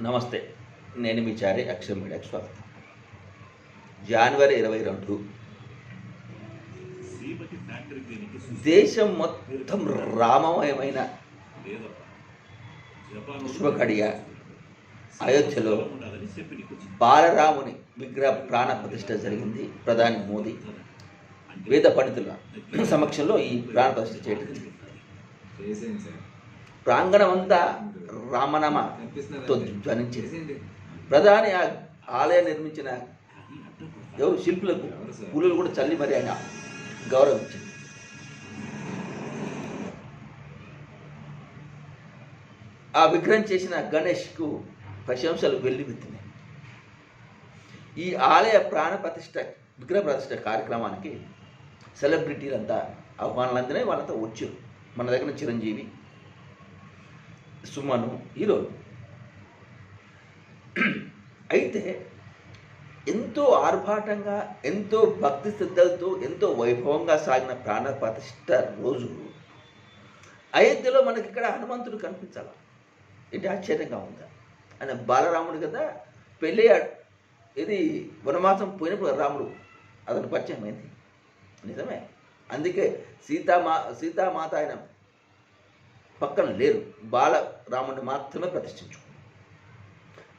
నమస్తే నేను మీ చారి అక్షరం మీడియాకి స్వాగతం. జనవరి ఇరవై రెండు. దేశం మొత్తం రామమయమైన శుభకడియ అయోధ్యలో బాలరాముని విగ్రహ ప్రాణ ప్రతిష్ట జరిగింది ప్రధాని మోదీ. వేద పండితుల సమక్షంలో ఈ ప్రాణ ప్రతిష్ట చేయడం జరిగింది. చేసేయండి సార్ ప్రాంగణం అంతా రామనామతో ధ్వనించింది. ప్రధాని ఆలయం నిర్మించిన ఎవరు శిల్పులకు పూలు కూడా చల్లి మరి ఆయన గౌరవించింది. ఆ విగ్రహం చేసిన గణేష్కు ప్రశంసలు వెల్లువెత్తినాయి ఈ ఆలయ ప్రాణ ప్రతిష్ట విగ్రహ ప్రతిష్ట కార్యక్రమానికి సెలబ్రిటీలంతా ఆహ్వానాలు అందినాయి వాళ్ళంతా వచ్చారు. మన దగ్గర చిరంజీవి సుమను హీరోలు అయితే ఎంతో ఆర్భాటంగా ఎంతో భక్తి శ్రద్ధలతో ఎంతో వైభవంగా సాగిన ప్రాణ ప్రతిష్ట రోజు. అయోధ్యలో మనకి ఇక్కడ హనుమంతుడు కనిపించాలి. ఏంటి ఆశ్చర్యంగా ఉందా? ఆయన బాలరాముడు కదా పెళ్ళయ్యాడు ఇది వనమాసం పోయినప్పుడు రాముడు. అతను పరిచయం అయింది నిజమే. అందుకే సీతామా సీతామాత ఆయన పక్కన లేరు. బాలరాముడిని మాత్రమే ప్రతిష్ఠించుకున్నాను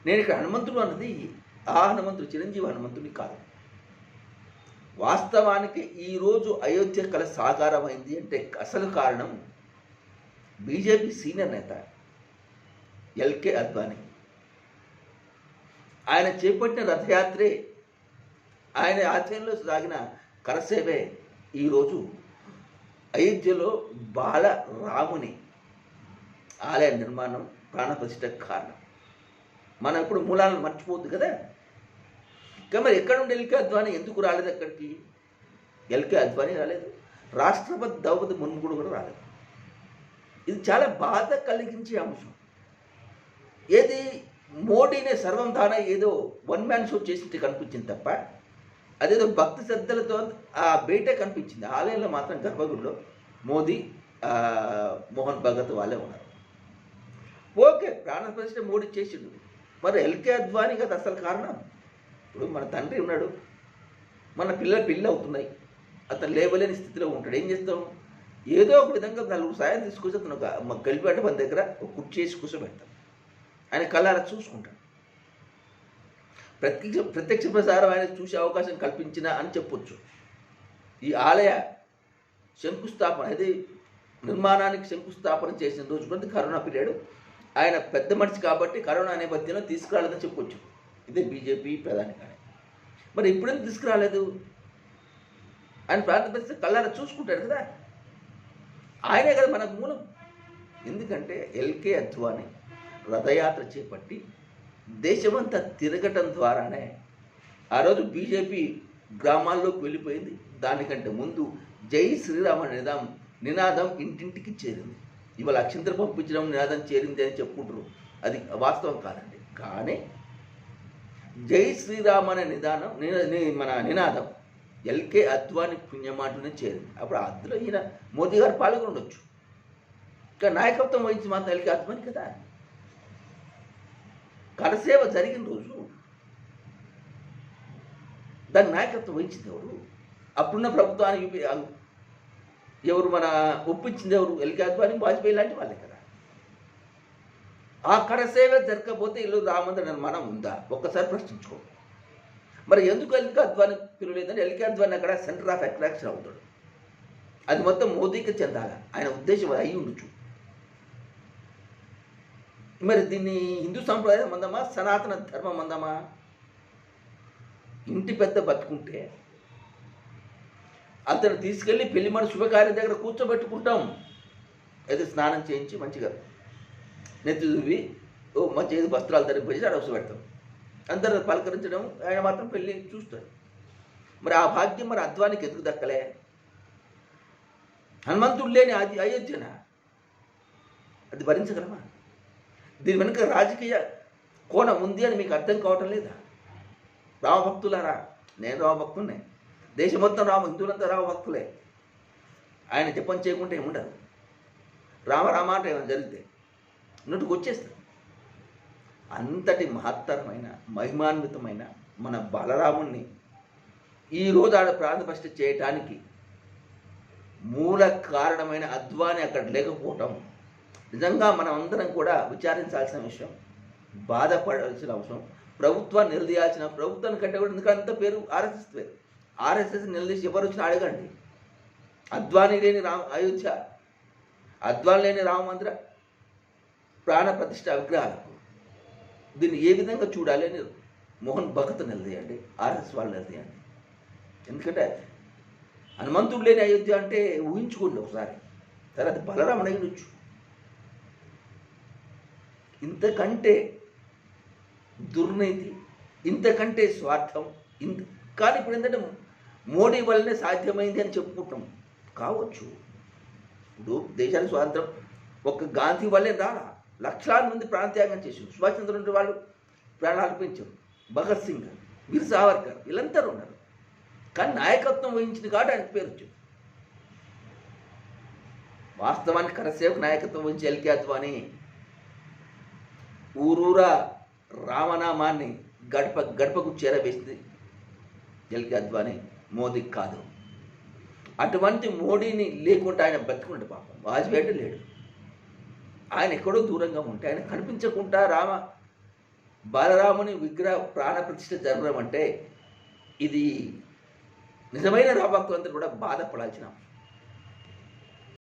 నేను ఇక్కడ హనుమంతుడు అన్నది ఆ హనుమంతుడు చిరంజీవి హనుమంతుడిని కాదు. వాస్తవానికి ఈరోజు అయోధ్య కళ సాకారమైంది అంటే అసలు కారణం బీజేపీ సీనియర్ నేత ఎల్కే అద్వానీ. ఆయన చేపట్టిన రథయాత్రే ఆయన ఆచరణలో సాగిన కరసేవే ఈరోజు అయోధ్యలో బాలరాముని ఆలయ నిర్మాణం ప్రాణప్రతిష్ట కారణం. మనం ఇప్పుడు మూలాలను మర్చిపోద్దు కదా? ఇంకా మరి ఎక్కడ నుండి ఎల్కే అద్వానీ ఎందుకు రాలేదు అక్కడికి? ఎల్కే అద్వానీ రాలేదు. రాష్ట్రపతి ద్రౌపది మున్ముడు కూడా రాలేదు. ఇది చాలా బాధ కలిగించే అంశం. ఏది మోడీనే సర్వం తాన ఏదో వన్ మ్యాన్ షో చేసినట్టు కనిపించింది తప్ప అదేదో భక్తి శ్రద్ధలతో ఆ బయటే కనిపించింది. ఆలయంలో మాత్రం గర్భగుడిలో మోదీ మోహన్ భగత్ వాళ్ళే ఉన్నారు. ఓకే ప్రాణ ప్రతిష్ఠ మోడీ చేసిండు. మరి ఎల్కే అద్వానీ కదా అసలు కారణం? ఇప్పుడు మన తండ్రి ఉన్నాడు. మన పిల్లలు పిల్ల అవుతున్నాయి. అతను లేవలేని స్థితిలో ఉంటాడు. ఏం చేస్తాం? ఏదో ఒక విధంగా నలుగురు సాయం తీసుకొచ్చి అతను ఒక మ- మన దగ్గర ఒక కుర్చీ వేసి కూర్చోబెడతాం ఆయన కళ్ళారా చూసుకుంటాడు. ప్రత్యక్ష ప్రత్యక్ష ప్రసారం ఆయన చూసే అవకాశం కల్పించిన అని చెప్పొచ్చు. ఈ ఆలయ శంకుస్థాపన అది నిర్మాణానికి శంకుస్థాపన చేసిన రోజు. కూడా కరోనా పీరియడ్. ఆయన పెద్ద మనిషి కాబట్టి కరోనా నేపథ్యంలో తీసుకురాలేదని చెప్పొచ్చు. ఇదే బీజేపీ ప్రధాని కానీ మరి ఇప్పుడెందుకు తీసుకురాలేదు? ఆయన ప్రాంత పరిస్థితి కళ్ళారా చూసుకుంటాడు కదా. ఆయనే కదా మనకు మూలం. ఎందుకంటే ఎల్కే అద్వాని రథయాత్ర చేపట్టి దేశమంతా తిరగటం ద్వారానే ఆ రోజు బీజేపీ గ్రామాల్లోకి వెళ్ళిపోయింది. దానికంటే ముందు జై శ్రీరామ నినాదం నినాదం ఇంటింటికి చేరింది. ఇవాళ అక్షింతలు పంపించడం నినాదం చేరింది అని చెప్పుకుంటారు అది వాస్తవం కాదండి. కానీ జై శ్రీరామ్ అనే నిదానం నిన- మన నినాదం ఎల్కే అద్వాని పుణ్యమాటనే చేరింది. అప్పుడు అందులో ఈయన మోదీ గారు పాల్గొని ఉండొచ్చు ఇంకా నాయకత్వం వహించి మాత్రం ఎల్కే అద్వాని కదా. కరసేవ జరిగిన రోజు దాని నాయకత్వం వహించింది ఎవరు? అప్పుడున్న ప్రభుత్వాన్ని ఎవరు మన ఒప్పించింది ఎవరు? ఎల్కే అద్వానీ వాజ్పేయి లాంటి వాళ్ళే కదా. ఆ సేవ జరగకపోతే ఇల్లు రామందని నిర్మాణం ఉందా? ఒక్కసారి ప్రశ్నించుకో. మరి ఎందుకు ఎల్కే అద్వాని పిలువలేదని? ఎల్కే అద్వాని అక్కడ సెంటర్ ఆఫ్ అట్రాక్షన్ అవుతాడు. అది మొత్తం మోదీకి చెందాలి. ఆయన ఉద్దేశం అయి ఉండొచ్చు. మరి దీన్ని హిందూ సంప్రదాయం అందమా సనాతన ధర్మం మందమా? ఇంటి పెద్ద బతుకుంటే అతను తీసుకెళ్ళి పెళ్ళి మన శుభకార్యం దగ్గర కూర్చోబెట్టుకుంటాం. అయితే స్నానం చేయించి మంచిగా నెత్తి చూపి ఓ మంచి ఏదో వస్త్రాలు ధరింపజేసి ఆడ పెడతాం అందరు పలకరించడం ఆయన మాత్రం పెళ్ళి చూస్తాడు మరి ఆ భాగ్యం మరి అద్వానికి ఎందుకు దక్కలే? హనుమంతుడు లేని అది అయోధ్యన? అది భరించగలమా? దీని వెనుక రాజకీయ కోణం ఉంది అని మీకు అర్థం కావటం లేదా? రామభక్తులారా నేను రామభక్తున్నే దేశం మొత్తం రామ హిందువులంతా రామభక్తులే ఆయన జపం చేయకుంటే ఏముండదు. రామ రామ అంటే ఏమైనా జరిగితే నోటికి వచ్చేస్తుంది అంతటి మహత్తరమైన మహిమాన్వితమైన మన బలరాముణ్ణి ఈరోజు ఆడ ప్రాణప్రష్ట చేయటానికి మూల కారణమైన అద్వాని అక్కడ లేకపోవటం నిజంగా మనం అందరం కూడా విచారించాల్సిన విషయం. బాధపడాల్సిన అవసరం. ప్రభుత్వాన్ని నిలదీయాల్సిన ప్రభుత్వాన్ని కంటే కూడా ఎందుకంటే అంత పేరు ఆర్ఎస్ఎస్ పేరు. ఆర్ఎస్ఎస్ నిలదీసి ఎవరు వచ్చినా అడగండి. అద్వాని లేని రామ అయోధ్య అద్వాని లేని రామ మందిర ప్రాణ ప్రతిష్ట విగ్రహాలకు దీన్ని ఏ విధంగా చూడాలి అని మోహన్ భగత్ నిలదీయండి ఆర్ఎస్ వాళ్ళు నిలదీయండి. ఎందుకంటే హనుమంతుడు లేని అయోధ్య అంటే ఊహించుకోండి ఒకసారి. తర్వాత అది బలరాముడు ఇంతకంటే దుర్నీతి ఇంతకంటే స్వార్థం ఇంత కానీ ఇప్పుడు ఏంటంటే మోడీ వల్లనే సాధ్యమైంది అని చెప్పుకుంటాం. కావచ్చు. ఇప్పుడు దేశానికి స్వాతంత్రం ఒక గాంధీ వల్లే రాడా లక్షలాది మంది ప్రాణత్యాగం చేశారు. సుభాష్ చంద్ర వాళ్ళు ప్రాణాలు అర్పించారు. భగత్ సింగ్ వీర్ సావర్కర్ వీళ్ళంతా ఉన్నారు. కానీ నాయకత్వం వహించింది కాబట్టి ఆయన పేరు వచ్చింది. వాస్తవానికి కరసేవకు నాయకత్వం వహించి ఎల్కే అద్వాని ఊరూరా రామనామాన్ని గడప గడపకు చేరవేసింది ఎల్కే అద్వాని. మోదీకి కాదు. అటువంటి మోడీని లేకుండా ఆయన బతుకుంటే పాపం. వాజ్పేయి లేడు. ఆయన ఎక్కడో దూరంగా ఉంటే ఆయన కనిపించకుండా రామ బాలరాముని విగ్రహ ప్రాణ ప్రతిష్ఠ జరగడం అంటే ఇది నిజమైన రామభక్తులందరూ కూడా బాధపడాల్సిన అంశం